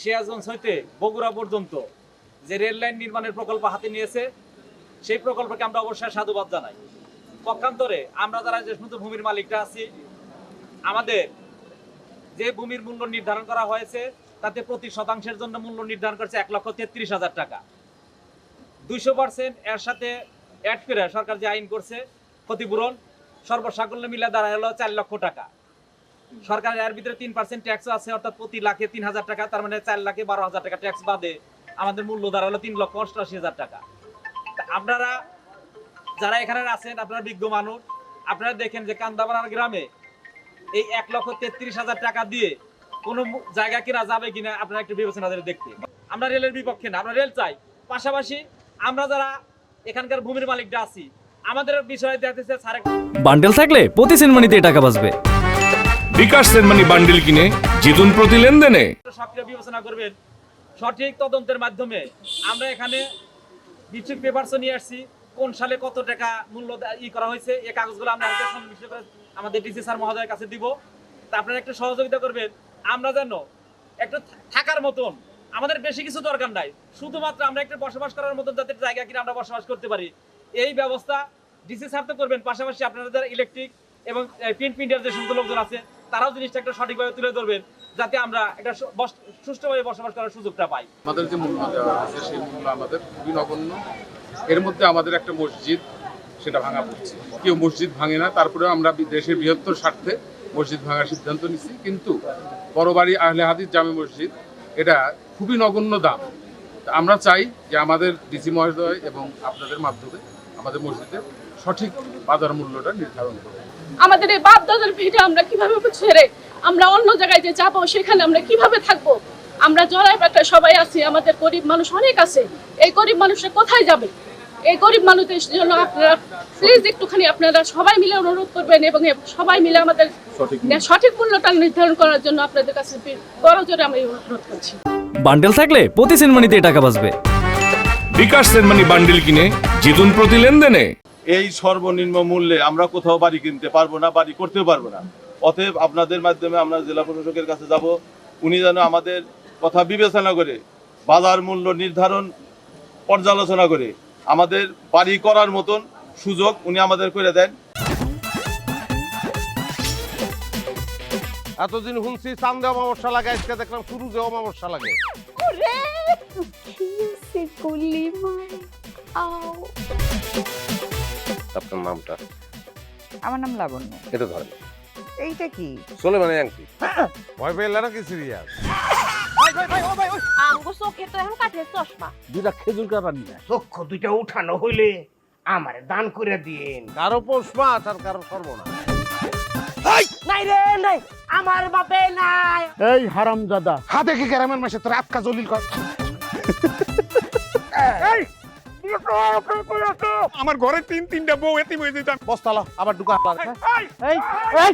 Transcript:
সিরাজগঞ্জ হইতে বগুড়া পর্যন্ত যে রেল লাইন নির্মাণের প্রকল্প হাতে নিয়েছে, সেই প্রকল্পকে আমরা অবশ্যই সাধুবাদ জানাই। পক্ষান্তরে আমরা যারা যে সমস্ত ভূমির মালিকরা আছি, আমাদের যে ভূমির মূল্য নির্ধারণ করা হয়েছে, তাতে প্রতি শতাংশের জন্য মূল্য নির্ধারণ করছে এক লক্ষ তেত্রিশ হাজার টাকা। দুইশো পার্সেন্ট এর সাথে অ্যাড করে সরকার যে আইন করছে, ক্ষতিপূরণ সর্বসাকল্য মিলে দাঁড়ায় হলো চার লক্ষ টাকা। সরকারের এর ভিতরে তিন পার্সেন্ট ট্যাক্স আছে, অর্থাৎ প্রতি লাখে তিন হাজার টাকা, তার মানে চার লাখে বারো হাজার টাকা ট্যাক্স বাদে আমাদের মূল্য দাঁড়াল তিন লক্ষ অষ্টআশি হাজার টাকা। আপনারা যারা এখানে আছেন, আপনারা বিজ্ঞ মানুষ, আপনারা দেখেন যে কান্দাবাড়ার গ্রামে এই এক লক্ষ তেত্রিশ হাজার টাকা দিয়ে কোনো জায়গা কিনা যাবে কিনা আপনারা একটু বিবেচনা দেখতে। আমরা রেলের বিপক্ষে না, আমরা রেল চাই। পাশাপাশি আমরা যারা এখানকার ভূমির মালিকরা আছি। আমাদের বিষয়ে দেখতেছে স্যার বান্ডেল থাকলে প্রতি সেনমানিতে টাকা বাঁচবে। বিকাশ সেনমানি বান্ডিল কিনে জিতুন প্রতি লেনদেনে। সক্রিয় বিবেচনা করবেন। সঠিক তদন্তের মাধ্যমে আমরা এখানে ডিস্ট্রিক্ট পেপারস নিয়ে আসছি কোন সালে কত টাকা মূল্য ই করা হয়েছে। এই কাগজগুলো আমরা আমাদের ডিসি স্যার মহোদয়ের কাছে দিব। তা আপনারা একটু সহযোগিতা করবেন। আমরা যেন একটু থাকার মতন আমাদের বেশি কিছু দরকার নাই। শুধুমাত্র আমরা একটু বসবাস করার মতন যাতে জায়গা কিনে আমরা বসবাস করতে পারি। এই ব্যবস্থা ডিসি স্যার তো করবেন, পাশাপাশি আপনারা যারা ইলেকট্রিক এবং প্রিন্ট প্রিন্টার যে সমস্ত লোকজন আছে, তারাও জিনিসটা একটা সঠিকভাবে তুলে ধরবেন, যাতে আমরা একটা সুষ্ঠুভাবে বসবাস করার সুযোগটা পাই। আমাদের যে মূল্য দেওয়া আমাদের খুবই নগণ্য। এর মধ্যে আমাদের একটা মসজিদ, সেটা ভাঙা পড়ছে। কেউ মসজিদ ভাঙে না, তারপরেও আমরা দেশের বৃহত্তর স্বার্থে মসজিদ ভাঙার সিদ্ধান্ত নিচ্ছি কিন্তু বড়বাড়ি আহলে হাদিস জামে মসজিদ এটা খুবই নগণ্য দাম। আমরা চাই যে আমাদের ডিসি মহোদয় এবং আপনাদের মাধ্যমে আমাদের মসজিদের সঠিক বাজার মূল্যটা নির্ধারণ করবে আমাদের এই বাপ দাদার আমরা কীভাবে ছেড়ে আমরা অন্য জায়গায় যে যাব, সেখানে আমরা কীভাবে থাকব? আমরা জলায় পাটায় সবাই আছি, আমাদের গরিব মানুষ অনেক আছে। এই গরিব মানুষরা কোথায় যাবে? এই গরিব মানুষদের জন্য আপনারা প্লিজ একটুখানি আপনারা সবাই মিলে অনুরোধ করবেন এবং সবাই মিলে আমাদের সঠিক মূল্যটা নির্ধারণ করার জন্য আপনাদের কাছে বড় জোরে আমি অনুরোধ করছি। বান্ডেল থাকলে প্রতি সেনমানিতে টাকা বাঁচবে। বিকাশ সেনমানি বান্ডিল কিনে জিতুন প্রতি লেনদেনে। এই সর্বনিম্ন মূল্যে আমরা কোথাও বাড়ি কিনতে পারব না বাড়ি করতে পারব না। অতএব আপনাদের মাধ্যমে আমরা জেলা প্রশাসকের কাছে যাব। উনি যেন আমাদের কথা বিবেচনা করে বাজার মূল্য নির্ধারণ পর্যালোচনা করে আমাদের বাড়ি করার মতন সুযোগ উনি আমাদের করে দেন। এতদিন শুনছি চান্দে অমাবস্যা লাগে আজকে দেখলাম শুরুতে অমাবস্যা লাগে। আপনার নামটা? আমার নাম লাবণ্য। এটা ধরেন। এইটা কি? চলে মানে আংটি ভয় পেলে নাকি সিরিয়াস? আমগো চোখে তো এখন কাঠের চশমা। দুটা খেজুর কাটা নিয়ে চক্ষু দুইটা উঠানো হইলে আমারে দান করে দিন। কারও পৌষ মাস আর কারও নাই রে নাই আমার বাপে নাই। এই হারাম দাদা হাতে কি গ্রামের মাসে তোর আটকা জলিল কর? আমার ঘরে তিন তিনটা বউ এতিম হয়ে যেতাম। বস্তালা আবার ঢুকা। এই এই!